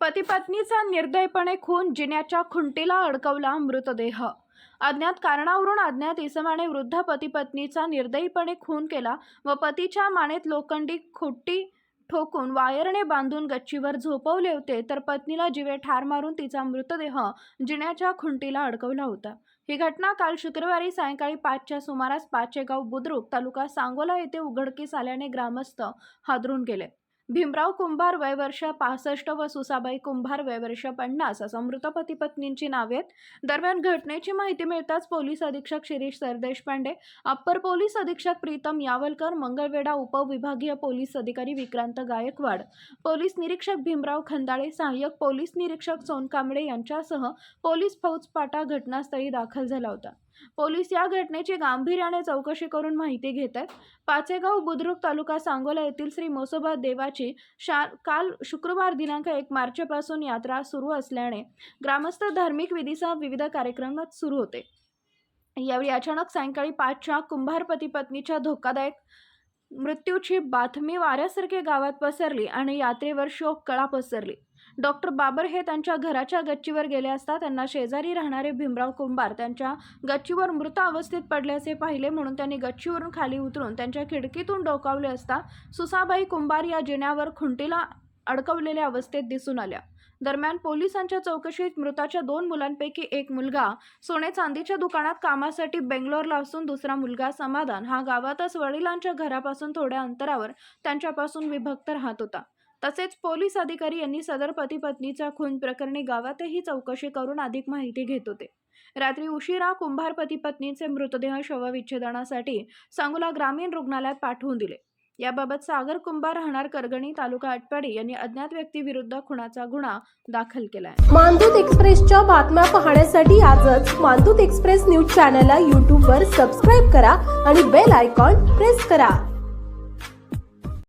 पती पत्नीचा निर्दयपणे खून जिन्याच्या खुंटीला अडकवला मृतदेह. अज्ञात कारणावरून अज्ञात इसमाने वृद्ध पती पत्नीचा निर्दयीपणे खून केला व पतीच्या मानेत लोखंडी खुट्टी ठोकून वायरने बांधून गच्चीवर झोपवले होते तर पत्नीला जिवे ठार मारून तिचा मृतदेह जिन्याच्या खुंटीला अडकवला होता. ही घटना काल शुक्रवारी सायंकाळी पाचच्या सुमारास पाचेगाव बुद्रुक तालुका सांगोला येथे उघडकीस आल्याने ग्रामस्थ हादरून गेले. भीमराव कुंभार वयवर्ष पासष्ट व सुसाबाई कुंभार वयवर्ष पन्नास असं मृत पत्नींची नावे आहेत. दरम्यान घटनेची माहिती मिळताच पोलीस अधीक्षक शिरीष सरदेशपांडे अप्पर पोलीस अधीक्षक प्रीतम यावलकर मंगळवेढा उपविभागीय पोलीस अधिकारी विक्रांत गायकवाड पोलीस निरीक्षक भीमराव खंदाळे सहाय्यक पोलीस निरीक्षक सोनकांबळे यांच्यासह पोलीस फौजपाटा घटनास्थळी दाखल झाला होता. पोलीस या घटनेची गांभीर्याने चौकशी करून माहिती घेत आहेत पाचेगाव बुद्रुक तालुका सांगोला येथील श्री मोसोबा देवाची शा काल शुक्रवार दिनांक एक मार्चपासून यात्रा सुरू असल्याने ग्रामस्थ धार्मिक विधीसह विविध कार्यक्रमात सुरू होते. यावेळी अचानक सायंकाळी पाचच्या कुंभारपती पत्नीच्या धोकादायक मृत्यूची बातमी वाऱ्यासारखे गावात पसरली आणि यात्रेवर शोक कळा पसरली. डॉक्टर बाबर हे त्यांच्या घराच्या गच्चीवर गेले असता त्यांना शेजारी राहणारे भीमराव कुंभार त्यांच्या गच्चीवर मृत अवस्थेत पडल्याचे पाहिले म्हणून त्यांनी गच्चीवरून खाली उतरून त्यांच्या खिडकीतून डोकावले असता सुसाबाई कुंभार या जिन्यावर खुंटीला अडकवलेल्या अवस्थेत दिसून आल्या. दरम्यान पोलिसांच्या चौकशीत मृताच्या दोन मुलांपैकी एक मुलगा सोने चांदीच्या दुकानात कामासाठी बेंगलोरला असून दुसरा मुलगा समाधान हा गावातच वडिलांच्या घरापासून थोड्या अंतरावर त्यांच्यापासून विभक्त राहत होता. तसेच पोलीस अधिकारी यांनी सदर पतीपत्नीच्या खून प्रकरणी गावातही चौकशी करून अधिक माहिती घेत होते. रात्री उशिरा कुंभार पती पत्नीचे मृतदेह शवविच्छेदनासाठी सांगोला ग्रामीण रुग्णालयात पाठवून दिले. याबाबत सागर कुंभार राहणार करगणी तालुका आटपाडी यांनी अज्ञात व्यक्तीविरुद्ध खुनाचा गुन्हा दाखल केला आहे मानदूत एक्सप्रेसच्या बातम्या पाहण्यासाठी आजच मानदूत एक्सप्रेस न्यूज चॅनलला यूट्यूबवर सबस्क्राईब करा आणि बेल आयकॉन प्रेस करा.